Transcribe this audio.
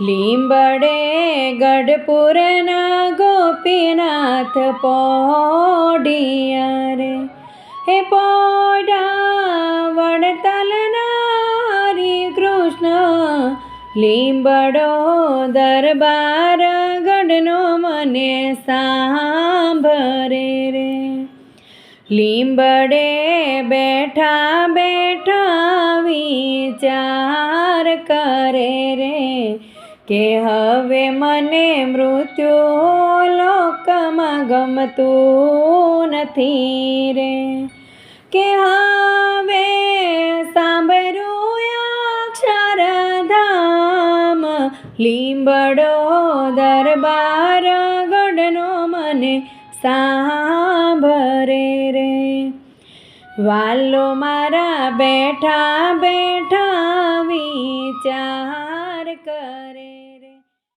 લીંબડે ગઢપુરના ગોપીનાથ પોડિયા રે. હે પોડા વડતલના હરી કૃષ્ણ, લીંબડો દરબાર ગઢનો મને સાંભરે રે. લીંબડે બેઠા બેઠા વિચાર કરે રે. કે હવે મને મૃત્યુ લોકમાં ગમતું નથી રે. કે હવે સાંભળ્યું અક્ષરધામ, લીંબડો દરબાર ગઢનો મને સાંભરે રે. વાલો મારા બેઠા બેઠા વિચાર કરે